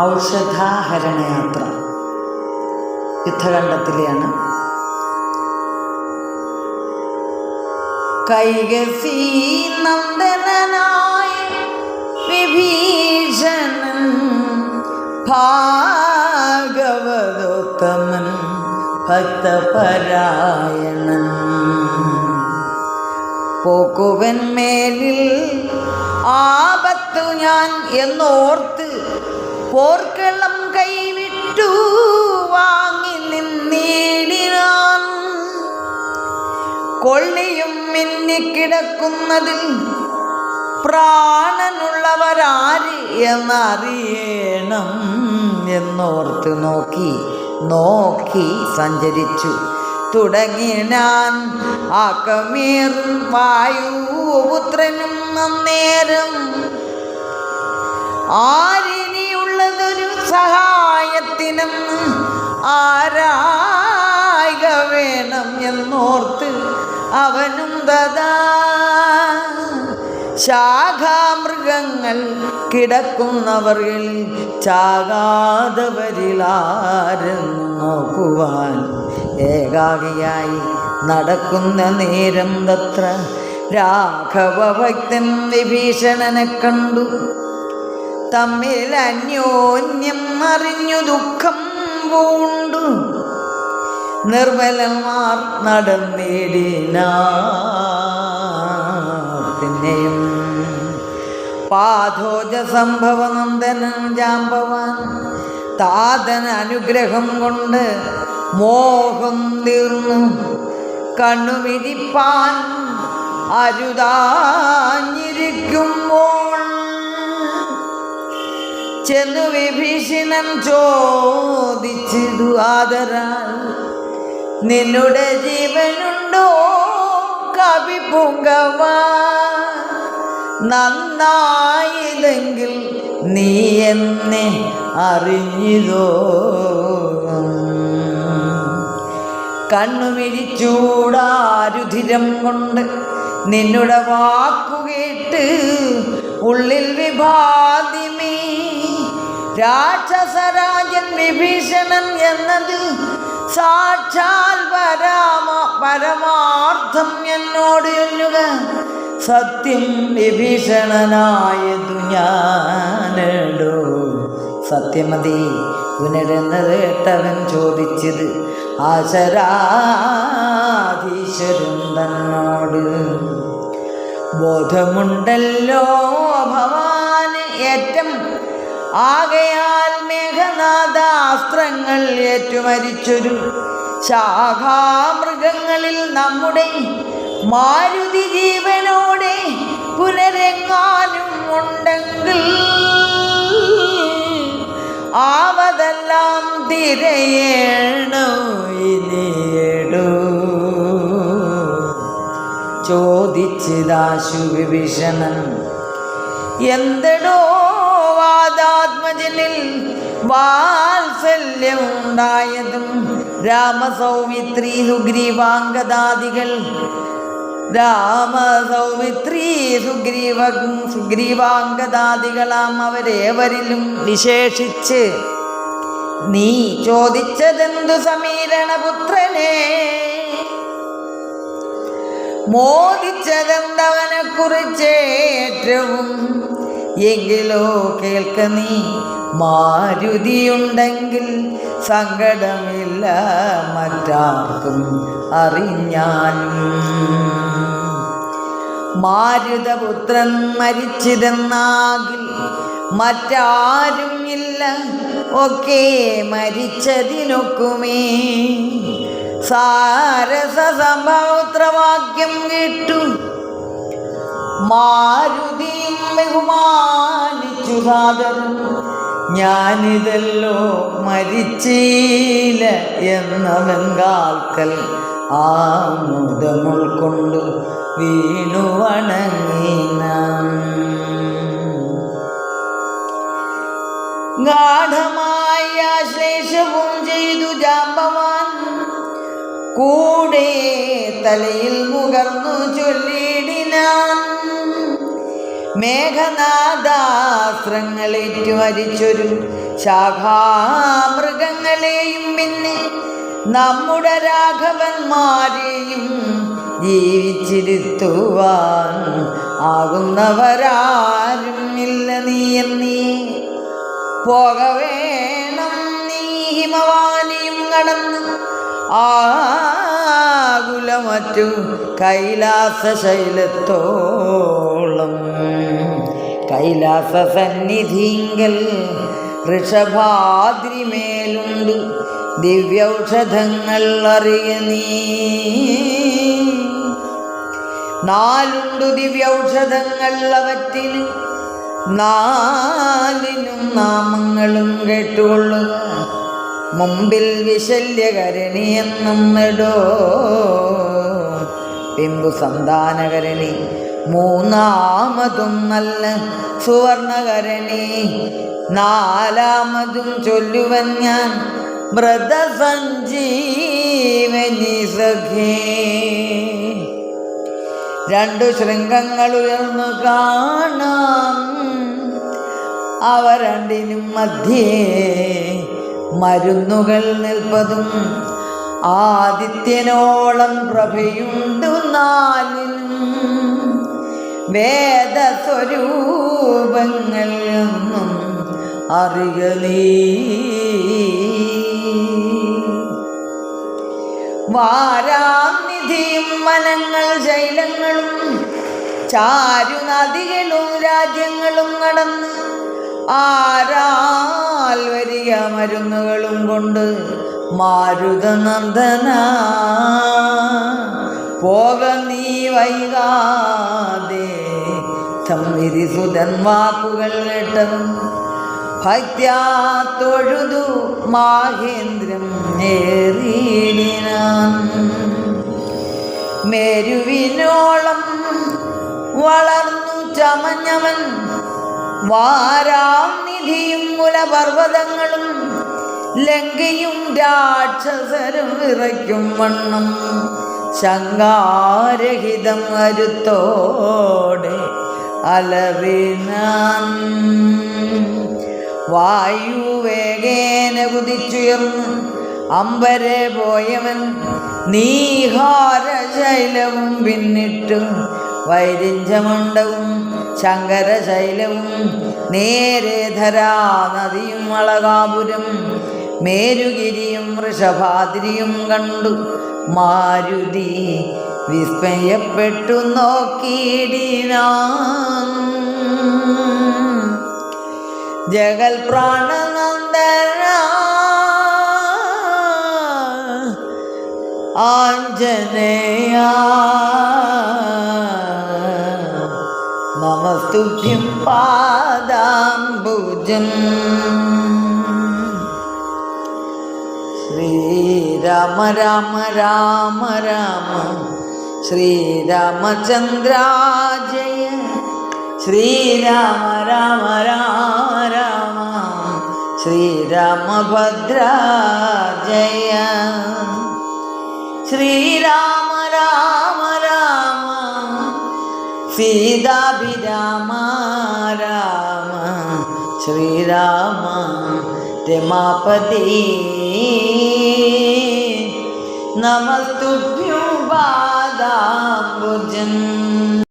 ഔഷധാഹരണയാത്ര. യുദ്ധകണ്ഡത്തിലെയാണ് കൈകസി നന്ദനായ വിഭീഷണൻ ഭാഗവതോത്തമൻ ഭക്തപരായണൻ. പോക്കുവൻ മേലിൽ ആപത്തു ഞാൻ എന്നോർത്ത് പോർക്കളം കൈവിട്ടു വാങ്ങി നിന്നീടിനാൻ കൊള്ളിയും മിന്നിക്കിടക്കുന്നതിൽ പ്രാണനുള്ളവരാര് എന്നറിയണം എന്നോർത്ത് നോക്കി നോക്കി സഞ്ചരിച്ചു. തുടങ്ങി ഞാൻ ആക്കമേറും വായുപുത്രനും അന്നേരം ആരിനിയുള്ളതൊരു സഹായത്തിനെന്ന് ആരായിക വേണം എന്നോർത്ത് അവനും ദദാ. ശാഖാമൃഗങ്ങൾ കിടക്കുന്നവരിൽ ചാകാതവരിലാരെന്ന് നോക്കുവാൻ ഏകാഗിയായി നടക്കുന്ന നേരം തത്ര രാഘവഭക്തൻ വിഭീഷണനെ കണ്ടു. തമ്മിൽ അന്യോന്യം അറിഞ്ഞു ദുഃഖം പൂണ്ടു. നിർമ്മലന്മാർ നടന്നിടിന പിന്നെയും പാഥോജ സംഭവനന്ദനൻ ജാമ്പവാൻ താതൻ അനുഗ്രഹം കൊണ്ട് മോഹം തീർന്നു. കണ്ണുമിരിപ്പാൻ അരുതാഞ്ഞിരിക്കുമ്പോൾ ചെന്നു വിഭീഷണൻ ചോദിച്ചിടു ആദരാൽ. നിന്നുടെ ജീവനുണ്ടോ? കവി പൂങ്കവ. നന്നായില്ലെങ്കിൽ നീ എന്നെ അറിഞ്ഞിതോ കണ്ണുമിരിച്ചൂടാരുധിരം കൊണ്ട് നിന്നുടെ വാക്കുകേട്ട് ഉള്ളിൽ വിഭാതിമേ രാക്ഷസരാജൻ വിഭീഷണൻ എന്നത് സാക്ഷാൽ പരാമ പരമാർത്ഥം എന്നോട് ചൊല്ലുക. സത്യം വിഭീഷണനായതു ഞാനടോ. സത്യമതി പുനരെന്നത് കേട്ടവൻ ചോദിച്ചത് ആശരാധീശ്വരൻ തന്നോട് ബോധമുണ്ടല്ലോ ആകയാൽ മേഘനാഥാസ്ത്രങ്ങൾ ഏറ്റുമരിച്ചൊരു ശാഖാമൃഗങ്ങളിൽ നമ്മുടെ മാരുതി ജീവനോടെ പുനരെങ്ങാനും ഉണ്ടെങ്കിൽ ആവതെല്ലാം തിരയേണോ ഇനിയെടൂ ചോദിച്ചതാശു വിഭീഷണൻ എന്തടോ വാദാത്മജനിൽ വാത്സല്യമുണ്ടായതും രാമസൗമിത്രി സുഗ്രീവാംഗദാദികൾ. രാമസൗമിത്രി സുഗ്രീവ സുഗ്രീവാംഗദാദികളാം അവരേവരിലും വിശേഷിച്ച് നീ ചോദിച്ചതെന്തു സമീരണപുത്രനെ മോദിച്ചതെന്തവനെ കുറിച്ച് ഏറ്റവും എങ്കിലോ കേൾക്ക നീ. മാരുതിയുണ്ടെങ്കിൽ സങ്കടമില്ല മറ്റാർക്കും അറിഞ്ഞാലും മാരുതപുത്രൻ മരിച്ചിരുന്നാകിൽ മറ്റാരും ഇല്ല ഒക്കെ മരിച്ചതിനൊക്കുമേ. സാരസ സംഭവത്രവാക്യം കേട്ടു. മാരുതിയും ബഹുമാനിച്ചു സാദരം ഞാനിതല്ലോ മരിച്ചില്ല എന്നവൻകാൽക്കൽ ആ മുതമുൾക്കൊണ്ട് വീണു വണങ്ങിന ഗാഠമായ ശേഷവും ചെയ്തു ജാമ്പവാൻ. കൂടെ തലയിൽ മുകർന്നു ചൊല്ലിടിനാൻ മേഘനാദാസ്ത്രങ്ങളേറ്റു മരിച്ചൊരു ശാഖാമൃഗങ്ങളെയും പിന്നെ നമ്മുടെ രാഘവന്മാരെയും ജീവിച്ചിരുത്തുവാൻ ആകുന്നവരാരും ഇല്ല നീ എന്നീ. പോക വേണം നീ ഹിമവാനിയും കടന്ന് ആകുലമറ്റു കൈലാസ ശൈലത്തോളം കൈലാസ സന്നിധിങ്കൽ ഋഷഭാദ്രിമേലുണ്ട് ദിവ്യൗഷധങ്ങൾ അറിയ നീ. നാലുണ്ടു ദിവ്യൗഷധങ്ങൾ അവറ്റിന് നാലിനും നാമങ്ങളും കേട്ടുകൊള്ളുക. മുമ്പിൽ വിശല്യകരണി എന്നും നെടോ പിമ്പു സന്താനകരണി മൂന്നാമതും നല്ല സുവർണകരണി നാലാമതും ചൊല്ലുവൻ ഞാൻ വ്രതസഞ്ജീവനി സഖേ രണ്ടു ശൃംഗങ്ങൾ ഉയർന്നു കാണാം. അവ രണ്ടിനും മധ്യേ മരുന്നുകൾ നിൽപ്പതും ആദിത്യനോളം പ്രഭയുണ്ടു നാലിനും. വേദസ്വരൂപങ്ങൾ എന്നും അറിയ നീ. വാരാനിധിയും വനങ്ങൾ ശൈലങ്ങളും ചാരുനദികളും രാജ്യങ്ങളും നടന്ന് ആരാൽ വലിയ മരുന്നുകളും കൊണ്ട് മാരുതനന്ദന. പോക നീ വൈകാതെ സംവിധിസുതൻ വാക്കുകൾ കേട്ടതും ഭക്ത്യാ തൊഴുതു മാഹേന്ദ്രം ഏറിയിടിനാൻ മേരുവിനോളം വളർന്നു ചമഞ്ഞവൻ വാരാം നിധിയും മുലപർവതങ്ങളും ലങ്കയും രാക്ഷസരും വിറയ്ക്കും വണ്ണം. ശങ്കാരഹിതം അരുത്തോടെ അലറിനാൻ വായുവേഗേന കുതിച്ചുയർന്ന് അമ്പരെ പോയവൻ നീഹാരശൈലവും പിന്നിട്ടു വൈരിഞ്ചമണ്ഡവും ശങ്കരശൈലവും നേരെ ധരാ നദിയും അളകാപുരം മേരുഗിരിയും വൃഷഭാദ്രിയും കണ്ടു മാരുതി വിസ്മയപ്പെട്ടു നോക്കിയിടിനാൻ ജഗൽ പ്രാണനന്ദന ആഞ്ജനേയ. നമസ്തുഭ്യം പാദാംബുജം. राम राम राम राम। श्री श्रीरामचन्द्रा जय श्रीराम राम राम राम। श्रीरामभद्रा जय श्रीराम राम राम सीता भी राम। राम श्री राम मापदे നമസ്തുഭ്യോ പാദാംബുജം